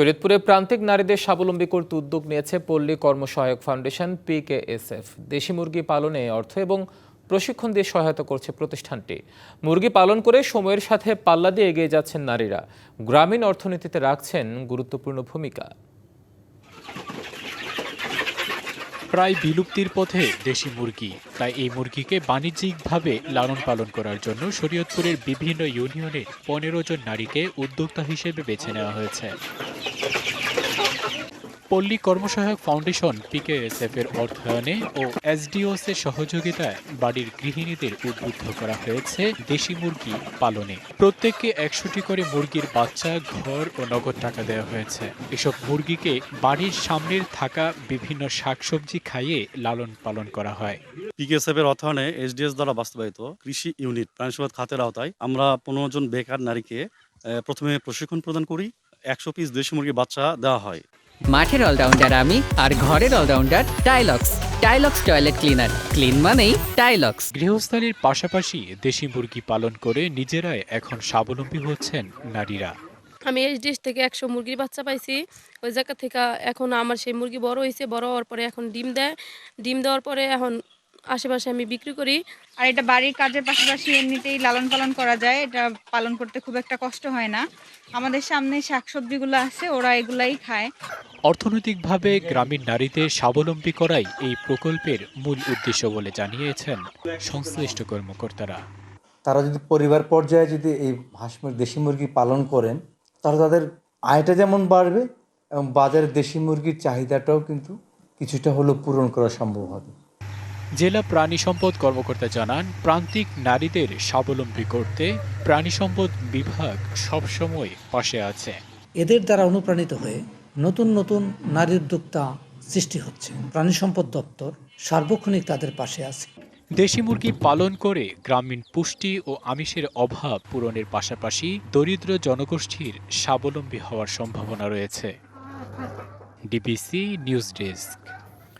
শরীয়তপুরে প্রান্তিক নারীদের স্বাবলম্বী করতে উদ্যোগ নিয়েছে পল্লী কর্মসহায়ক ফাউন্ডেশন, পিকেএসএফ। দেশি মুরগি পালনে অর্থ এবং প্রশিক্ষণ দিয়ে সহায়তা করছে প্রতিষ্ঠানটি। মুরগি পালন করে সময়ের সাথে পাল্লা দিয়ে এগিয়ে যাচ্ছেন নারীরা। গ্রামীণ অর্থনীতিতে রাখছেন গুরুত্বপূর্ণ ভূমিকা। প্রায় বিলুপ্তির পথে দেশি মুরগি। তাই এই মুরগিকে বাণিজ্যিকভাবে লালন পালন করার জন্য শরীয়তপুরের বিভিন্ন ইউনিয়নের পনেরো জন নারীকে উদ্যোক্তা হিসেবে বেছে নেওয়া হয়েছে। পল্লী কর্মসহায়ক ফাউন্ডেশন পিকেএসএফ এর অর্থায়নে ও এসডিওস এর সহযোগিতায় বাড়ির গৃহিণীদের উদ্বুদ্ধ করা হয়েছে দেশি মুরগি পালনে। প্রত্যেককে একশোটি করে মুরগির বাচ্চা, ঘর ও নগদ টাকা দেওয়া হয়েছে। এসব মুরগিকে বাড়ির সামনের থাকা বিভিন্ন শাকসবজি খাইয়ে লালন পালন করা হয়। পিকেএসএফ এর অর্থায়নে এসডিএস দ্বারা বাস্তবায়িত কৃষি ইউনিট, প্রাণীসম্পদ খাতের আওতায় আমরা পনেরো জন বেকার নারীকে প্রথমে প্রশিক্ষণ প্রদান করি। একশো পিস দেশি মুরগির বাচ্চা দেওয়া হয়। মাঠের অলরাউন্ডার আমি আর ঘরের allrounder Tylox. Tylox toilet cleaner. Clean মানেই টাইলক্স। গৃহস্থালির পাশাপাশি দেশি মুরগি পালন করে নিজেরাই এখন স্বাবলম্বী হচ্ছেন নারীরা। আমি এই দেশ থেকে একশো মুরগির বাচ্চা পাইছি। ওই জায়গা থেকে এখন আমার সেই মুরগি বড় হয়েছে বড় হওয়ার পরে এখন ডিম দেয়। ডিম দেওয়ার পরে এখন আশেপাশে আমি বিক্রি করি। আর এটা বাড়ির কাজের পাশাপাশি এমনিতেই লালন পালন করা যায়। এটা পালন করতে খুব একটা কষ্ট হয় না। আমাদের সামনে শাকসবজিগুলো আছে ওরা এগুলাই খায়। অর্থনৈতিকভাবে গ্রামীণ নারীদের স্বাবলম্বী করাই এই প্রকল্পের মূল উদ্দেশ্য বলে জানিয়েছেন সংশ্লিষ্ট কর্মকর্তারা। তারা যদি পরিবার পর্যায়ে যদি এই হাঁস দেশি মুরগি পালন করেন তাহলে তাদের আয়টা যেমন বাড়বে এবং বাজারে দেশি মুরগির চাহিদাটাও কিন্তু কিছুটা হলেও পূরণ করা সম্ভব হবে। জেলা প্রাণী সম্পদ কর্মকর্তা জানান প্রান্তিক নারীদের স্বাবলম্বী করতে প্রাণী সম্পদ বিভাগ সবসময় পাশে আছে। এদের দ্বারা অনুপ্রাণিত হয়ে নতুন নতুন নারী উদ্যোক্তা সৃষ্টি হচ্ছে। প্রাণী সম্পদ দপ্তর সার্বক্ষণিক তাদের পাশে আছে। দেশি মুরগি পালন করে গ্রামীণ পুষ্টি ও আমিষের অভাব পূরণের পাশাপাশি দরিদ্র জনগোষ্ঠীর স্বাবলম্বী হওয়ার সম্ভাবনা রয়েছে। DBC news desk.